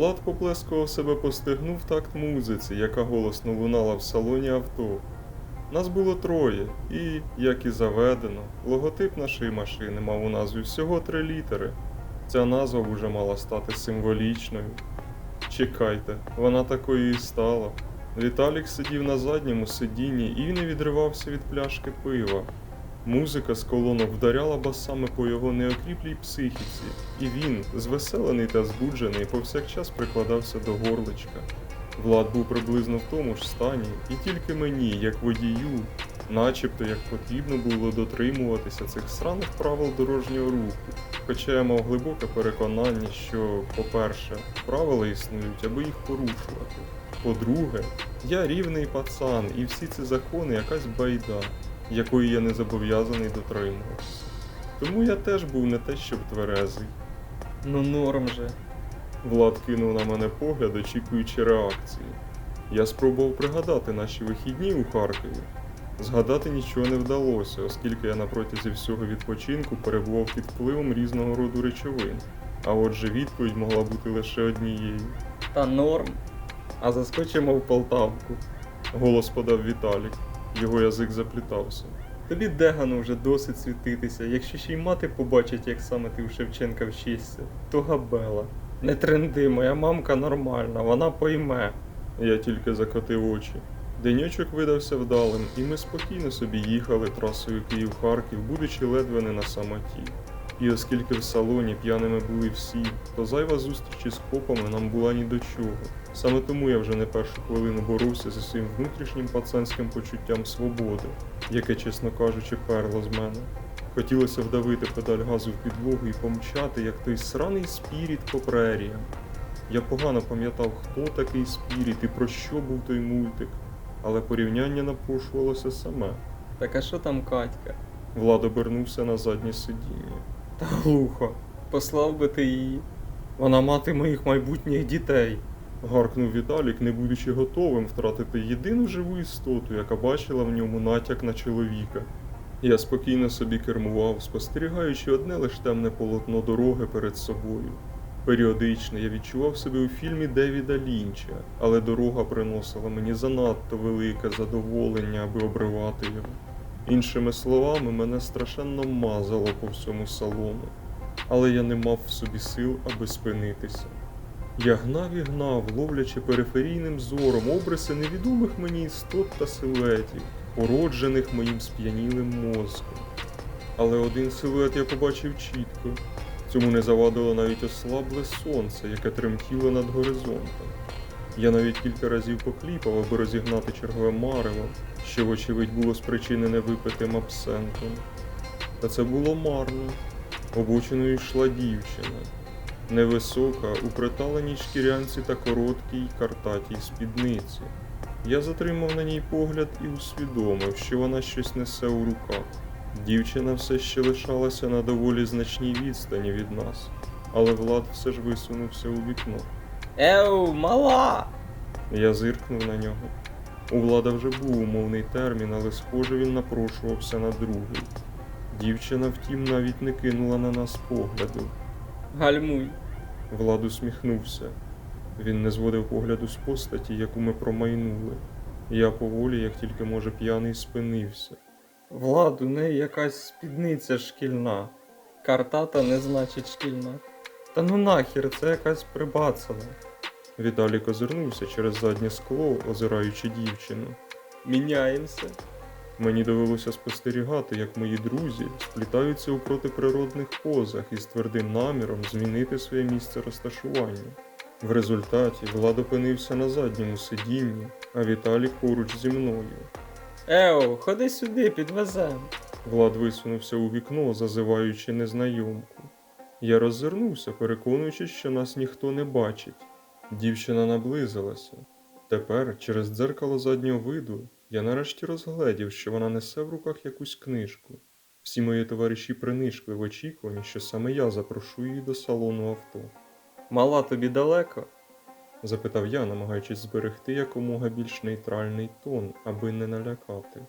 Влад поплескував себе по стегну в такт музиці, яка голосно лунала в салоні авто. Нас було троє, і, як і заведено, логотип нашої машини мав у назві всього три літери. Ця назва вже мала стати символічною. Чекайте, вона такою і стала. Віталік сидів на задньому сидінні і не відривався від пляшки пива. Музика з колонок вдаряла басами по його неокріплій психіці, і він, звеселений та збуджений, повсякчас прикладався до горличка. Влад був приблизно в тому ж стані, і тільки мені, як водію, начебто як потрібно було дотримуватися цих сраних правил дорожнього руху. Хоча я мав глибоке переконання, що, по-перше, правила існують, аби їх порушувати. По-друге, я рівний пацан, і всі ці закони якась байда, якої я не зобов'язаний дотримуватися. Тому я теж був не те, щоб тверезий. Ну норм же. Влад кинув на мене погляд, очікуючи реакції. Я спробував пригадати наші вихідні у Харкові. Згадати нічого не вдалося, оскільки я на протязі всього відпочинку перебував під впливом різного роду речовин. А отже, відповідь могла бути лише однією. Та норм. А заскочимо в Полтавку. Голос подав Віталік. Його язик заплітався. Тобі Дегану вже досить світитися. Якщо ще й мати побачить, як саме ти у Шевченка вчишся, то габела. Не тренди, моя мамка нормальна, вона пойме. Я тільки закотив очі. Денечок видався вдалим, і ми спокійно собі їхали трасою Київ-Харків, будучи ледве не на самоті. І оскільки в салоні п'яними були всі, то зайва зустріч із копами нам була ні до чого. Саме тому я вже не першу хвилину боровся зі своїм внутрішнім пацанським почуттям свободи, яке, чесно кажучи, перло з мене. Хотілося вдавити педаль газу в підлогу і помчати, як той сраний спіріт по преріям. Я погано пам'ятав, хто такий спіріт і про що був той мультик, але порівняння напрошувалося саме. Так а що там Катька? Влад обернувся на заднє сидіння. Та глухо. Послав би ти її. Вона мати моїх майбутніх дітей. Гаркнув Віталік, не будучи готовим втратити єдину живу істоту, яка бачила в ньому натяк на чоловіка. Я спокійно собі кермував, спостерігаючи одне лиш темне полотно дороги перед собою. Періодично я відчував себе у фільмі Девіда Лінча, але дорога приносила мені занадто велике задоволення, аби обривати його. Іншими словами, мене страшенно мазало по всьому салону, але я не мав в собі сил, аби спинитися. Я гнав і гнав, ловлячи периферійним зором обриси невідомих мені істот та силуетів, породжених моїм сп'янілим мозком. Але один силует я побачив чітко. Цьому не завадило навіть ослабле сонце, яке тремтіло над горизонтом. Я навіть кілька разів покліпав, аби розігнати чергове марево, що, вочевидь, було спричинене випитим абсентом. Та це було марно. Обочиною йшла дівчина. Невисока, у приталеній шкірянці та короткій картатій спідниці. Я затримав на ній погляд і усвідомив, що вона щось несе у руках. Дівчина все ще лишалася на доволі значній відстані від нас, але Влад все ж висунувся у вікно. Еу, мала! Я зиркнув на нього. У влада вже був умовний термін, але схоже він напрошувався на другий. Дівчина, втім, навіть не кинула на нас погляду. Гальмуй. Влад усміхнувся. Він не зводив погляду з постаті, яку ми промайнули. Я поволі, як тільки може, п'яний спинився. Влад, у неї якась спідниця шкільна. Картата не значить шкільна. Та ну нахер, це якась прибацана. Віталік озирнувся через заднє скло, озираючи дівчину. Міняємося. Мені довелося спостерігати, як мої друзі сплітаються у протиприродних позах із твердим наміром змінити своє місце розташування. В результаті Влад опинився на задньому сидінні, а Віталік поруч зі мною. Еу, ходи сюди, підвезем. Влад висунувся у вікно, зазиваючи незнайомку. Я роззирнувся, переконуючись, що нас ніхто не бачить. Дівчина наблизилася. Тепер, через дзеркало заднього виду, я нарешті розгледів, що вона несе в руках якусь книжку. Всі мої товариші принишкли в очікуванні, що саме я запрошу її до салону авто. Мала тобі далеко? Запитав я, намагаючись зберегти якомога більш нейтральний тон, аби не налякати.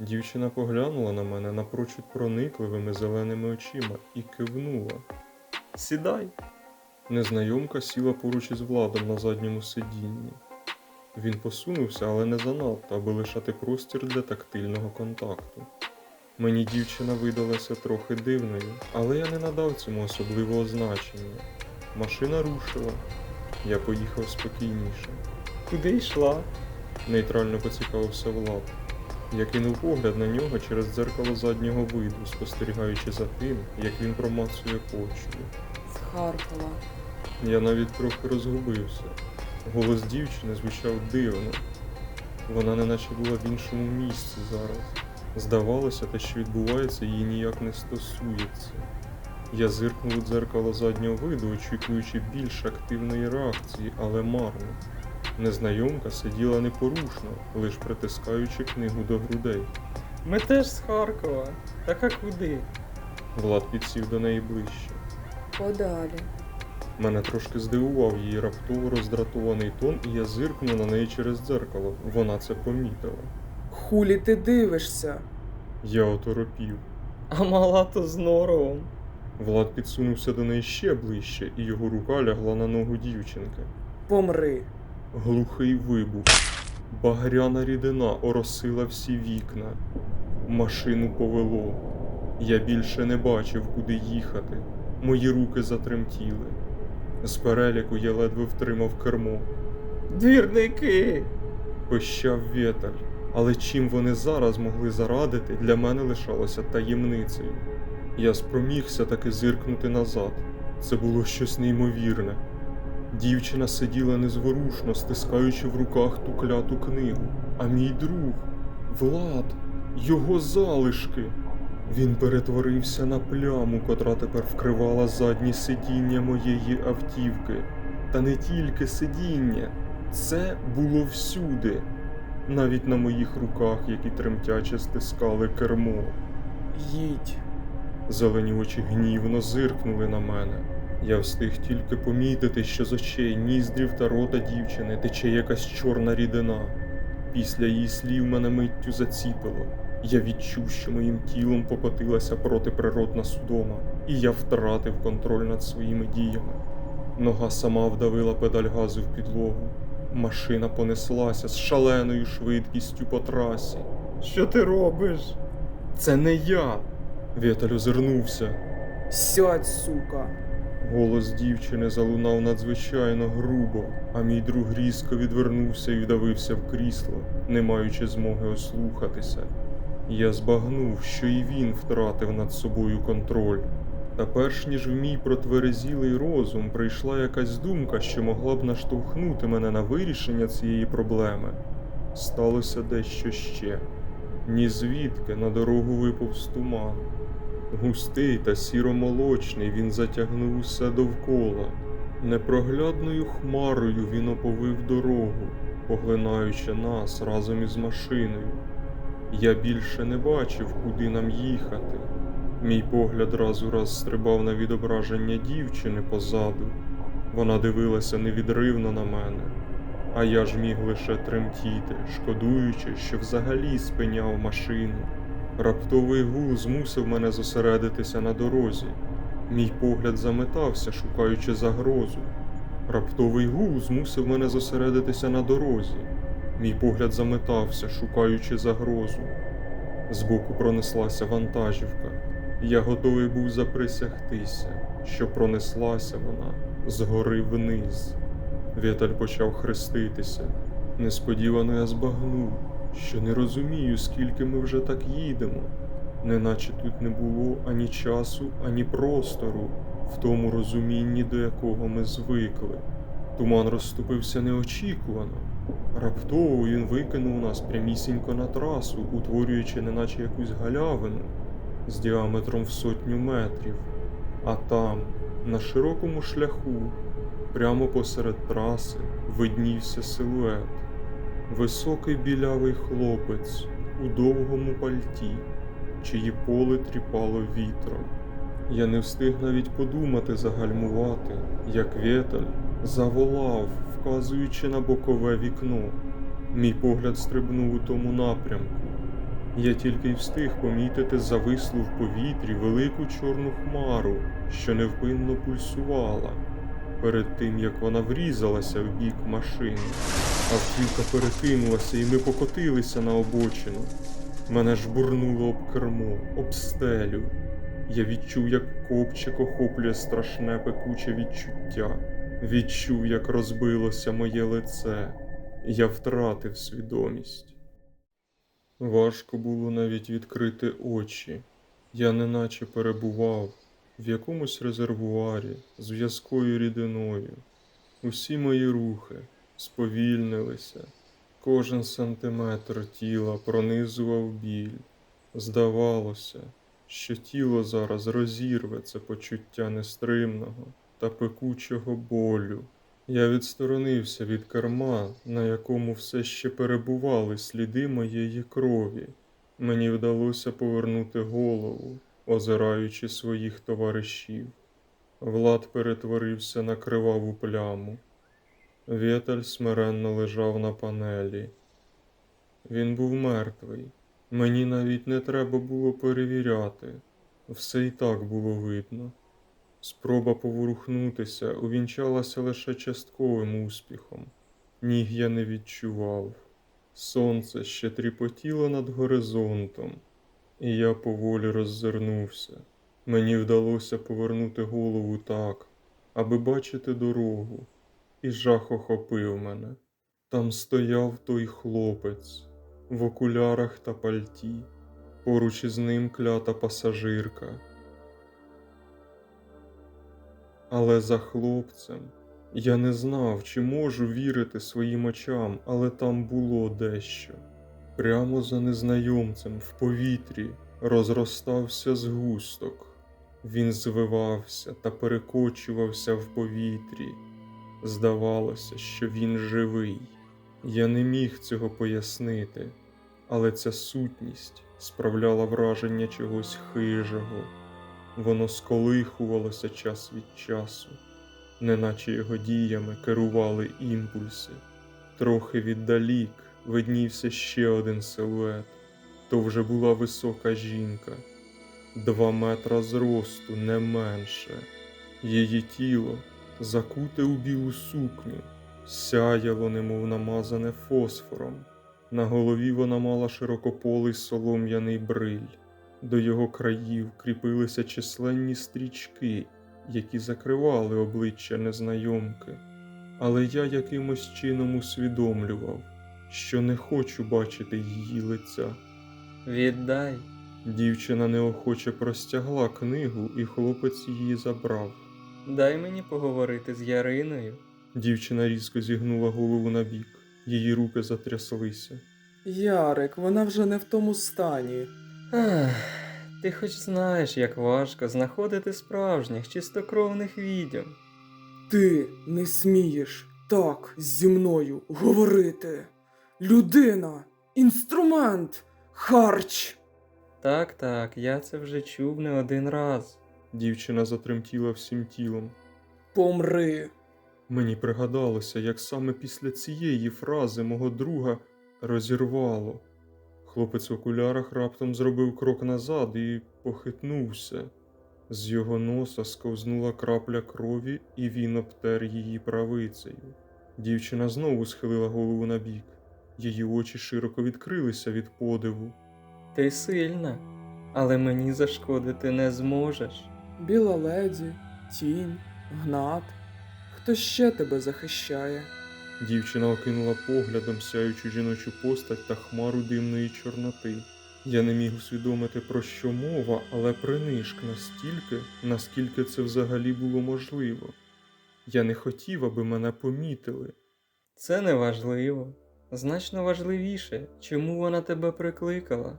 Дівчина поглянула на мене напрочуд проникливими зеленими очима і кивнула. Сідай. Незнайомка сіла поруч із владом на задньому сидінні. Він посунувся, але не занадто, аби лишати простір для тактильного контакту. Мені дівчина видалася трохи дивною, але я не надав цьому особливого значення. Машина рушила. Я поїхав спокійніше. Куди йшла? Нейтрально поцікавився Влад. Я кинув погляд на нього через дзеркало заднього виду, спостерігаючи за тим, як він промацує почву. З Харкова. Я навіть трохи розгубився. Голос дівчини звучав дивно. Вона неначе була в іншому місці зараз. Здавалося, те, що відбувається, її ніяк не стосується. Я зиркнув у дзеркало заднього виду, очікуючи більш активної реакції, але марно. Незнайомка сиділа непорушно, лиш притискаючи книгу до грудей. Ми теж з Харкова. Так а куди? Влад підсів до неї ближче. Подалі. Мене трошки здивував її раптово роздратований тон, і я зиркнув на неї через дзеркало. Вона це помітила. Хулі ти дивишся? Я оторопів. А мала то з норовом. Влад підсунувся до неї ще ближче, і його рука лягла на ногу дівчинки. Помри. Глухий вибух. Багряна рідина оросила всі вікна. Машину повело. Я більше не бачив, куди їхати. Мої руки затремтіли. З переляку я ледве втримав кермо. Двірники! Пищав вітер, але чим вони зараз могли зарадити, для мене лишалося таємницею. Я спромігся таки зиркнути назад. Це було щось неймовірне. Дівчина сиділа незворушно, стискаючи в руках ту кляту книгу. А мій друг, Влад, його залишки. Він перетворився на пляму, котра тепер вкривала задні сидіння моєї автівки. Та не тільки сидіння, це було всюди, навіть на моїх руках, які тремтяче стискали кермо. Їдь. Зелені очі гнівно зиркнули на мене. Я встиг тільки помітити, що з очей, ніздрів та рота дівчини тече якась чорна рідина. Після її слів мене миттю заціпило. Я відчув, що моїм тілом покотилася протиприродна судома, і я втратив контроль над своїми діями. Нога сама вдавила педаль газу в підлогу. Машина понеслася з шаленою швидкістю по трасі. Що ти робиш? Це не я. Віталь озирнувся. Сядь, сука. Голос дівчини залунав надзвичайно грубо, а мій друг різко відвернувся і вдавився в крісло, не маючи змоги ослухатися. Я збагнув, що і він втратив над собою контроль. Та перш ніж в мій протверезілий розум прийшла якась думка, що могла б наштовхнути мене на вирішення цієї проблеми, сталося дещо ще. Ні звідки на дорогу виповз туман. Густий та сіромолочний він затягнув усе довкола. Непроглядною хмарою він оповив дорогу, поглинаючи нас разом із машиною. Я більше не бачив, куди нам їхати. Мій погляд раз у раз стрибав на відображення дівчини позаду. Вона дивилася невідривно на мене, а я ж міг лише тремтіти, шкодуючи, що взагалі спиняв машину. Раптовий гул змусив мене зосередитися на дорозі. Мій погляд заметався, шукаючи загрозу. Раптовий гул змусив мене зосередитися на дорозі. Мій погляд заметався, шукаючи загрозу. Збоку пронеслася вантажівка. Я готовий був заприсягтися, що пронеслася вона згори вниз. Віталь почав хреститися. Несподівано я збагнув, що не розумію, скільки ми вже так їдемо, неначе тут не було ані часу, ані простору, в тому розумінні, до якого ми звикли. Туман розступився неочікувано. Раптово він викинув нас прямісінько на трасу, утворюючи неначе якусь галявину з діаметром в сотню метрів. А там, на широкому шляху, прямо посеред траси, виднівся силует. Високий білявий хлопець у довгому пальті, чиї поле тріпало вітром. Я не встиг навіть подумати загальмувати, як вєталь заволав, вказуючи на бокове вікно. Мій погляд стрибнув у тому напрямку. Я тільки й встиг помітити завислу в повітрі велику чорну хмару, що невпинно пульсувала. перед тим як вона врізалася в бік машини. Автівка перекинулася і ми покотилися на обочину. Мене жбурнуло об кермо, об стелю. Я відчув, як копчик охоплює страшне пекуче відчуття. Відчув, як розбилося моє лице. Я втратив свідомість. Важко було навіть відкрити очі. Я неначе перебував в якомусь резервуарі з в'язкою рідиною. Усі мої рухи сповільнилися, кожен сантиметр тіла пронизував біль. Здавалося, що тіло зараз розірве це почуття нестримного та пекучого болю. Я відсторонився від керма, на якому все ще перебували сліди моєї крові. Мені вдалося повернути голову, озираючи своїх товаришів. Влад перетворився на криваву пляму. Вєталь смиренно лежав на панелі. Він був мертвий. Мені навіть не треба було перевіряти. Все і так було видно. Спроба поворухнутися увінчалася лише частковим успіхом. Ніг я не відчував. Сонце ще тріпотіло над горизонтом, і я поволі роззирнувся. Мені вдалося повернути голову так, аби бачити дорогу, і жах охопив мене. Там стояв той хлопець в окулярах та пальті, поруч із ним клята пасажирка. Але за хлопцем я не знав, чи можу вірити своїм очам, але там було дещо. Прямо за незнайомцем в повітрі розростався згусток. Він звивався та перекочувався в повітрі. Здавалося, що він живий. Я не міг цього пояснити, але ця сутність справляла враження чогось хижого. Воно сколихувалося час від часу, неначе його діями керували імпульси. Трохи віддалік виднівся ще один силует. То вже була висока жінка, два метра зросту, не менше. Її тіло, закуте у білу сукню, сяяло, немов намазане фосфором. На голові вона мала широкополий солом'яний бриль. До його країв кріпилися численні стрічки, які закривали обличчя незнайомки. Але я якимось чином усвідомлював, що не хочу бачити її лиця. Віддай. Дівчина неохоче простягла книгу, і хлопець її забрав. Дай мені поговорити з Яриною. Дівчина різко зігнула голову набік, її руки затряслися. Ярик, вона вже не в тому стані. Ах, ти хоч знаєш, як важко знаходити справжніх чистокровних відьом. Ти не смієш так зі мною говорити. Людина, інструмент, харч. Так, так, я це вже чув не один раз. Дівчина затремтіла всім тілом. Помри. Мені пригадалося, як саме після цієї фрази мого друга розірвало. Хлопець в окулярах раптом зробив крок назад і похитнувся. З його носа сковзнула крапля крові, і він обтер її правицею. Дівчина знову схилила голову набік. Її очі широко відкрилися від подиву. Ти сильна, але мені зашкодити не зможеш. Біла леді, тінь, гнат. Хто ще тебе захищає? Дівчина окинула поглядом сяючу жіночу постать та хмару димної чорноти. Я не міг усвідомити, про що мова, але принишк настільки, наскільки це взагалі було можливо. Я не хотів, аби мене помітили. Це не важливо. Значно важливіше, чому вона тебе прикликала.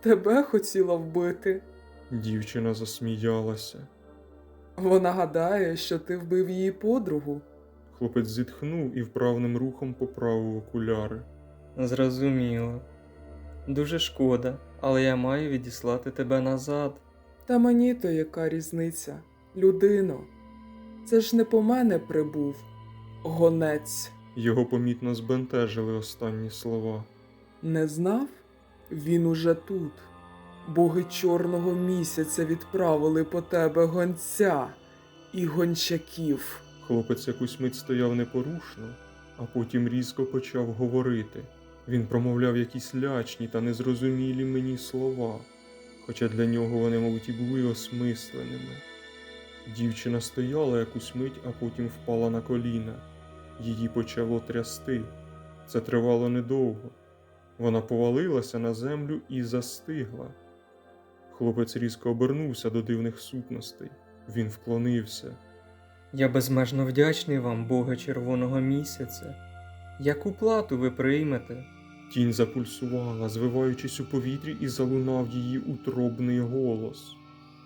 Тебе хотіла вбити. Дівчина засміялася. Вона гадає, що ти вбив її подругу. Хлопець зітхнув і вправним рухом поправив окуляри. Зрозуміло. Дуже шкода, але я маю відіслати тебе назад. Та мені то яка різниця? Людино. Це ж не по мене прибув. Гонець. Його помітно збентежили останні слова. Не знав? Він уже тут. Боги чорного місяця відправили по тебе гонця і гончаків. Хлопець якусь мить стояв непорушно, а потім різко почав говорити. Він промовляв якісь лячні та незрозумілі мені слова, хоча для нього вони, мабуть, і були осмисленими. Дівчина стояла якусь мить, а потім впала на коліна. Її почало трясти. Це тривало недовго. Вона повалилася на землю і застигла. Хлопець різко обернувся до дивних сутностей. Він вклонився. Я безмежно вдячний вам, Боге Червоного місяця. Яку плату ви приймете? Тінь запульсувала, звиваючись у повітрі, і залунав її утробний голос.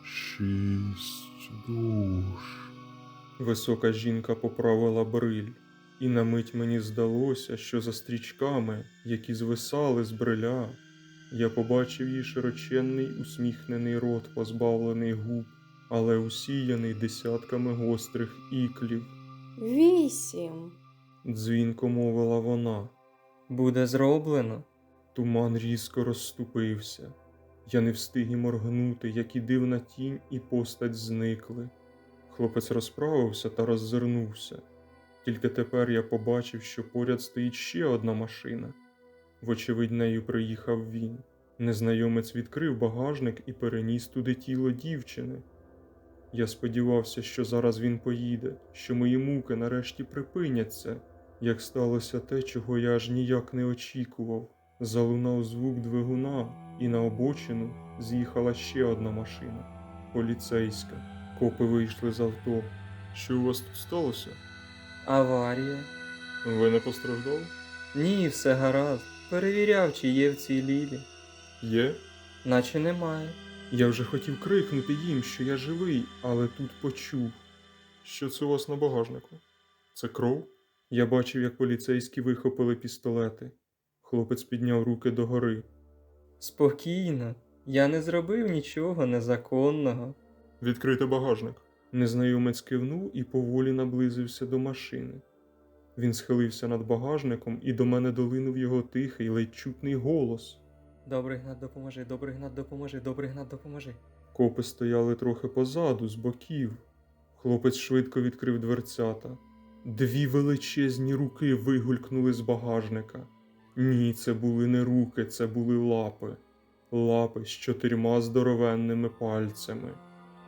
Шість душ. Висока жінка поправила бриль, і на мить мені здалося, що за стрічками, які звисали з бриля, я побачив її широченний усміхнений рот, позбавлений губ, але усіяний десятками гострих іклів. Вісім. Дзвінко мовила вона. Буде зроблено. Туман різко розступився. Я не встиг і моргнути, як і дивна тінь і постать зникли. Хлопець розправився та роззирнувся. Тільки тепер я побачив, що поряд стоїть ще одна машина. Вочевидь, нею приїхав він. Незнайомець відкрив багажник і переніс туди тіло дівчини. Я сподівався, що зараз він поїде, що мої муки нарешті припиняться, як сталося те, чого я аж ніяк не очікував. Залунав звук двигуна, і на обочину з'їхала ще одна машина поліцейська. Копи вийшли з авто. Що у вас тут сталося? Аварія. Ви не постраждали? Ні, все гаразд. Перевіряв, чи є в цій лілі. Є. Наче немає. Я вже хотів крикнути їм, що я живий, але тут почув. Що це у вас на багажнику? Це кров? Я бачив, як поліцейські вихопили пістолети. Хлопець підняв руки догори. Спокійно. Я не зробив нічого незаконного. Відкрити багажник. Незнайомець кивнув і поволі наблизився до машини. Він схилився над багажником, і до мене долинув його тихий, ледь чутний голос. Добрий гнат, допоможи, добрий гнат, допоможи, добрий гнат, допоможи. Копи стояли трохи позаду, з боків. Хлопець швидко відкрив дверцята. Дві величезні руки вигулькнули з багажника. Ні, це були не руки, це були лапи. Лапи з чотирма здоровенними пальцями,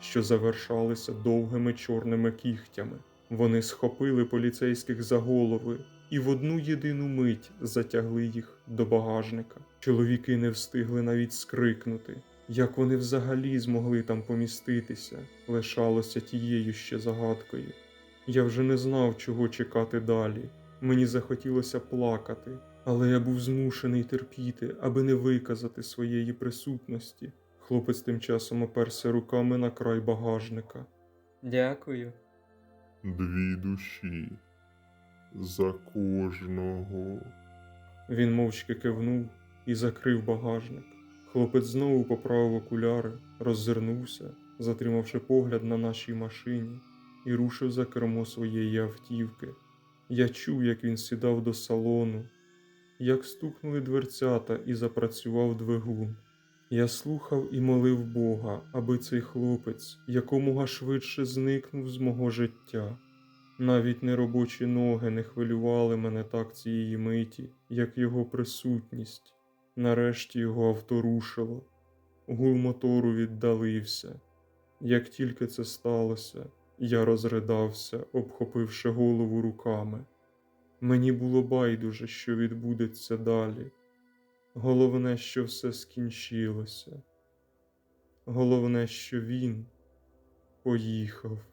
що завершалися довгими чорними кігтями. Вони схопили поліцейських за голови і в одну єдину мить затягли їх до багажника. Чоловіки не встигли навіть скрикнути. Як вони взагалі змогли там поміститися, лишалося тією ще загадкою. Я вже не знав, чого чекати далі. Мені захотілося плакати, але я був змушений терпіти, аби не виказати своєї присутності. Хлопець тим часом оперся руками на край багажника. Дякую. Дві душі. За кожного. Він мовчки кивнув і закрив багажник. Хлопець знову поправив окуляри, роззирнувся, затримавши погляд на нашій машині, і рушив за кермо своєї автівки. Я чув, як він сідав до салону, як стукнули дверцята і запрацював двигун. Я слухав і молив Бога, аби цей хлопець якомога швидше зникнув з мого життя. Навіть неробочі ноги не хвилювали мене так цієї миті, як його присутність. Нарешті його авто рушило. Гул мотору віддалився. Як тільки це сталося, я розридався, обхопивши голову руками. Мені було байдуже, що відбудеться далі. Головне, що все скінчилося. Головне, що він поїхав.